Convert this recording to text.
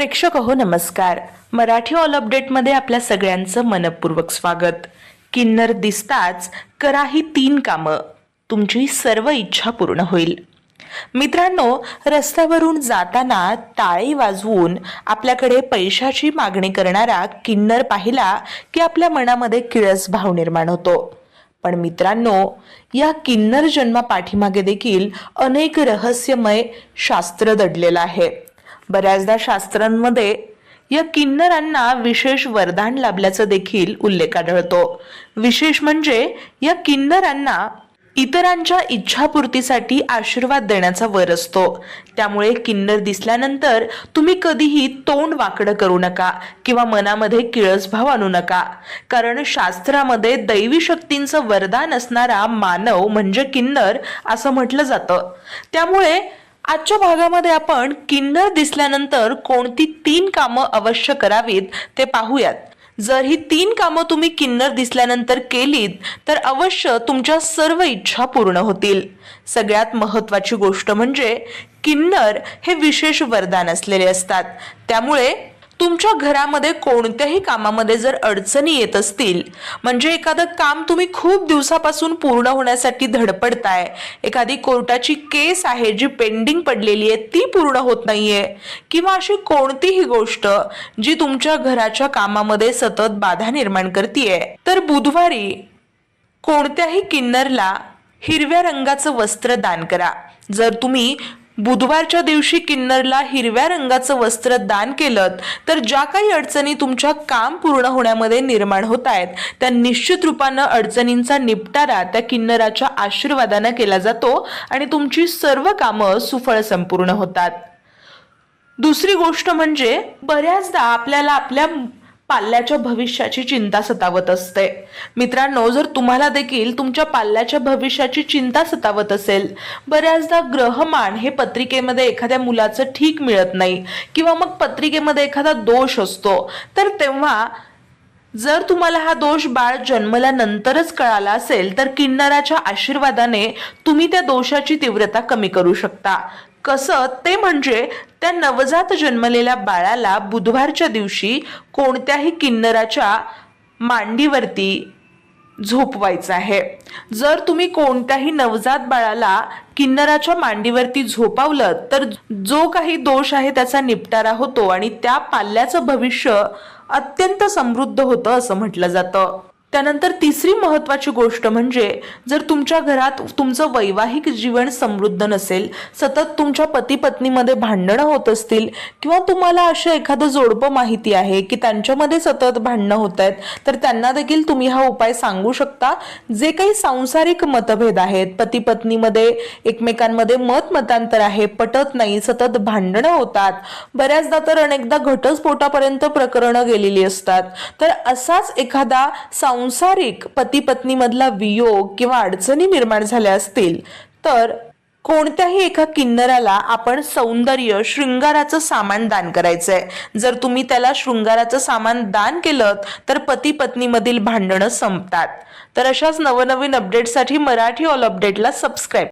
प्रेक्षक हो नमस्कार. मराठी ऑल अपडेटमध्ये आपल्या सगळ्यांचं मनपूर्वक स्वागत. किन्नर दिसताच करा ही तीन कामं. तुमची सर्व इच्छा पूर्ण होईल. मित्रांनो रस्त्यावरून जाताना टाळी वाजवून आपल्याकडे पैशाची मागणी करणारा किन्नर पाहिला की आपल्या मनामध्ये किळस भाव निर्माण होतो. पण मित्रांनो या किन्नर जन्मा पाठीमागे देखील अनेक रहस्यमय शास्त्र दडलेलं आहे. बऱ्याचदा शास्त्रांमध्ये या किन्नरांना विशेष वरदान लाभल्याचा देखील उल्लेख आढळतो. विशेष म्हणजे या किन्नरांना इतरांच्या इच्छापूर्तीसाठी आशीर्वाद देण्याचा वर असतो. त्यामुळे किन्नर दिसल्यानंतर तुम्ही कधीही तोंड वाकडं करू नका किंवा मनामध्ये किळसभाव आणू नका. कारण शास्त्रामध्ये दैवी शक्तींचं वरदान असणारा मानव म्हणजे किन्नर असं म्हटलं जातं. त्यामुळे आजच्या भागामध्ये आपण किन्नर दिसल्यानंतर कोणती तीन कामं अवश्य करावीत ते पाहूयात. जर ही तीन कामं तुम्ही किन्नर दिसल्यानंतर केलीत तर अवश्य तुमच्या सर्व इच्छा पूर्ण होतील. सगळ्यात महत्वाची गोष्ट म्हणजे किन्नर हे विशेष वरदान असलेले असतात. त्यामुळे तुमच्या घरामध्ये कोणत्याही कामामध्ये जर अडचणी येत असतील म्हणजे एखादं काम तुम्ही खूप दिवसापासून पूर्ण होण्यासाठी धडपडताय एखादी कोर्टाची केस आहे जी पेंडिंग पडलेली आहे ती पूर्ण होत नाहीये किंवा अशी कोणतीही गोष्ट जी तुमच्या घराच्या कामामध्ये सतत बाधा निर्माण करतीये तर बुधवारी कोणत्याही किन्नरला हिरव्या रंगाचं वस्त्र दान करा. जर तुम्ही बुधवारच्या दिवशी किन्नरला हिरव्या रंगाचं वस्त्र दान केलं तर ज्या काही अडचणी तुमच्या काम पूर्ण होण्यामध्ये निर्माण होत आहेत त्या निश्चित रूपानं अडचणींचा निपटारा त्या किन्नराच्या आशीर्वादानं केला जातो आणि तुमची सर्व कामं सुफळ संपूर्ण होतात. दुसरी गोष्ट म्हणजे बऱ्याचदा आपल्याला आपल्या पाल्याच्या भविष्याची चिंता सतावत असते. मित्रांनो जर तुम्हाला देखील तुमच्या पाल्याच्या भविष्याची चिंता सतावत असेल बऱ्याचदा ग्रहमान हे पत्रिकेमध्ये एखाद्या मुलाचं ठीक मिळत नाही किंवा मग पत्रिकेमध्ये एखादा दोष असतो तर तेव्हा जर तुम्हाला हा दोष बाळ जन्मल्यानंतरच कळाला असेल तर किन्नराच्या आशीर्वादाने तुम्ही त्या दोषाची तीव्रता कमी करू शकता. कसं? ते म्हणजे त्या नवजात जन्मलेल्या बाळाला बुधवारच्या दिवशी कोणत्याही किन्नराच्या मांडीवरती झोपवायचं आहे. जर तुम्ही कोणत्याही नवजात बाळाला किन्नराच्या मांडीवरती झोपावलं तर जो काही दोष आहे त्याचा निपटारा होतो आणि त्या पाल्याचं भविष्य अत्यंत समृद्ध होतं असं म्हटलं जातं. त्यानंतर तिसरी महत्त्वाची गोष्ट म्हणजे जर तुमच्या घरात तुमचं वैवाहिक जीवन समृद्ध नसेल सतत तुमच्या पती पत्नीमध्ये भांडणं होत असतील किंवा तुम्हाला असं एखादं जोडपं माहिती आहे की त्यांच्यामध्ये सतत भांडणं होत आहेत तर त्यांना देखील तुम्ही हा उपाय सांगू शकता. जे काही सांसारिक मतभेद आहेत पती पत्नीमध्ये एकमेकांमध्ये मत मतांतर आहे पटत नाही सतत भांडणं होतात. बऱ्याचदा तर अनेकदा घटस्फोटापर्यंत प्रकरणं गेलेली असतात. तर असाच एखादा सांसारिक पती पत्नीमधला वियोग किंवा अडचणी निर्माण झाल्या असतील तर कोणत्याही एका किन्नराला आपण सौंदर्य शृंगाराचं सामान दान करायचंय. जर तुम्ही त्याला शृंगाराचं सामान दान केलं तर पती पत्नीमधील भांडणं संपतात. तर अशाच नवनवीन अपडेटसाठी मराठी ऑल अपडेटला सबस्क्राईब